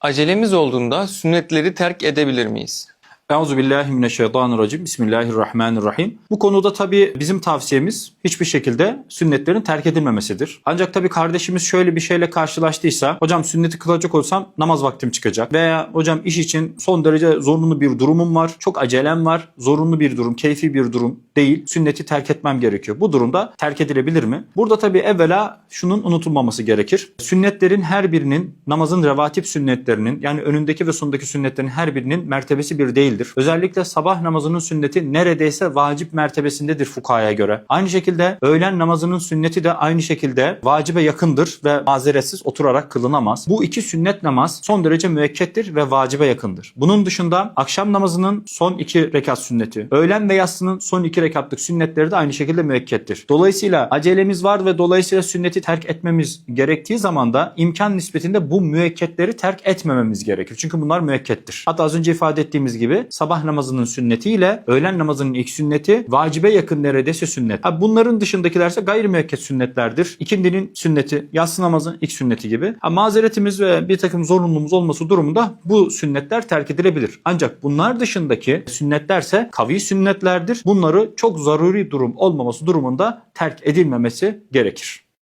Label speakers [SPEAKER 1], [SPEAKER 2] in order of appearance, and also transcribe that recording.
[SPEAKER 1] Acelemiz olduğunda sünnetleri terk edebilir miyiz?
[SPEAKER 2] Euzubillahimineşşeytanirracim. Bismillahirrahmanirrahim. Bu konuda tabii bizim tavsiyemiz hiçbir şekilde sünnetlerin terk edilmemesidir. Ancak tabii kardeşimiz şöyle bir şeyle karşılaştıysa hocam sünneti kılacak olsam namaz vaktim çıkacak veya hocam iş için son derece zorunlu bir durumum var. Çok acelem var. Zorunlu bir durum, keyfi bir durum değil. Sünneti terk etmem gerekiyor. Bu durumda terk edilebilir mi? Burada tabii evvela şunun unutulmaması gerekir. Sünnetlerin her birinin namazın revatip sünnetlerinin yani önündeki ve sonundaki sünnetlerin her birinin mertebesi bir değildir. Özellikle sabah namazının sünneti neredeyse vacip mertebesindedir fukahaya göre. Aynı şekilde öğlen namazının sünneti de aynı şekilde vacibe yakındır ve mazeretsiz oturarak kılınamaz. Bu iki sünnet namaz son derece müekkettir ve vacibe yakındır. Bunun dışında akşam namazının son iki rekat sünneti, öğlen ve yatsının son iki rekatlık sünnetleri de aynı şekilde müekkettir. Dolayısıyla acelemiz var ve dolayısıyla sünneti terk etmemiz gerektiği zaman da imkan nispetinde bu müekketleri terk etmememiz gerekir. Çünkü bunlar müekkettir. Hatta az önce ifade ettiğimiz gibi sabah namazının sünnetiyle öğlen namazının ilk sünneti vacibe yakın neredeyse sünnet. Ha, bunların dışındakilerse gayri müekket sünnetlerdir. İkindinin sünneti, yatsı namazın ilk sünneti gibi. Ha, mazeretimiz ve bir takım zorunluluğumuz olması durumunda bu sünnetler terk edilebilir. Ancak bunlar dışındaki sünnetlerse kavi sünnetlerdir. Bunları çok zaruri durum olmaması durumunda terk edilmemesi gerekir.